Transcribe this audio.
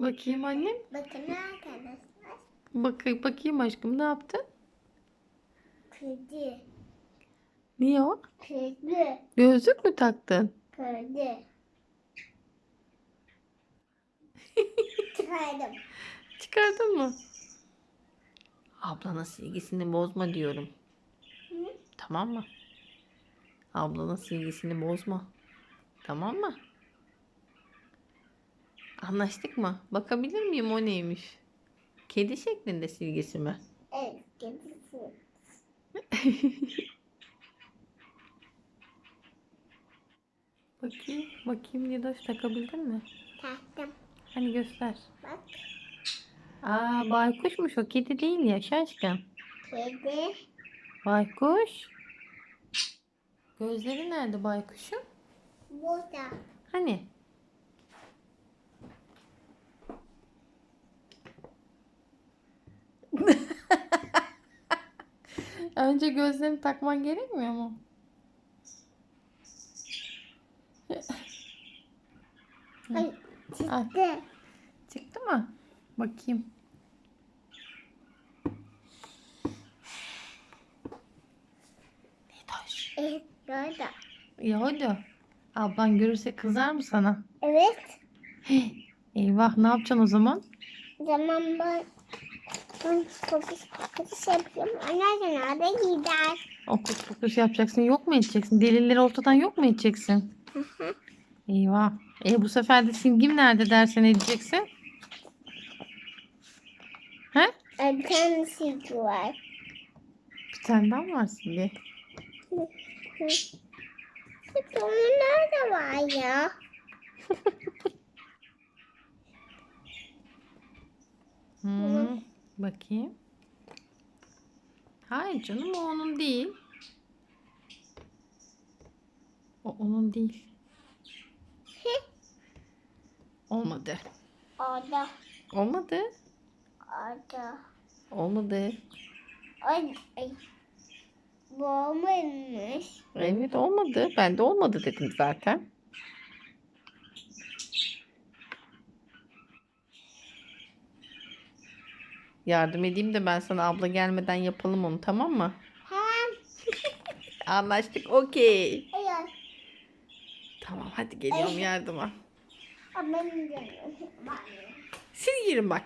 Bakayım annem. Bakın arkadaşlar. Bak bakayım aşkım ne yaptın? Kedi. Niye o? Kedi. Gözlük mü taktın? Kedi. Çıkardım. Çıkardın mı? Ablanın silgisini bozma diyorum. Hı? Tamam mı? Ablanın silgisini bozma. Tamam mı? Anlaştık mı? Bakabilir miyim o neymiş? Kedi şeklinde silgisi mi? Evet, kedisi. Bakayım, bakayım Nidoş takabildin mi? Taktım. Hani göster. Bak. Aa baykuşmuş o kedi değil ya şaşkın. Kedi. Baykuş. Gözleri nerede baykuşun? Burada. Hani? Önce gözlerini takman gerekmiyor mu? Ay, Ay, çıktı. çıktı mı? Bakayım. Nidoş. Evet. Ya hadi. Ablan görürse kızar mı sana? Evet. Eyvah ne yapacaksın o zaman? Zaman ben kokuş kokuş yapıyorum. Ana nerede gider? Okus pokus yapacaksın yok mu edeceksin? Delilleri ortadan yok mu edeceksin? Hı hı. Eyvah. E bu sefer de simgim nerede dersen edeceksin? He? Bir tane silgi var. Bir tane daha mı var simge? Hı. Peki onun nerede var ya? Hmm, bakayım. Hayır canım o onun değil. O onun değil. Olmadı. Orada. Olmadı. Orada. Olmadı. Ay, ay. Bu olmamış. Evet olmadı. Ben de olmadı dedim zaten. Yardım edeyim de ben sana abla gelmeden yapalım onu tamam mı? Anlaştık okey. Hayır. Tamam hadi geliyorum yardıma. Benim canım. Siz girin bak.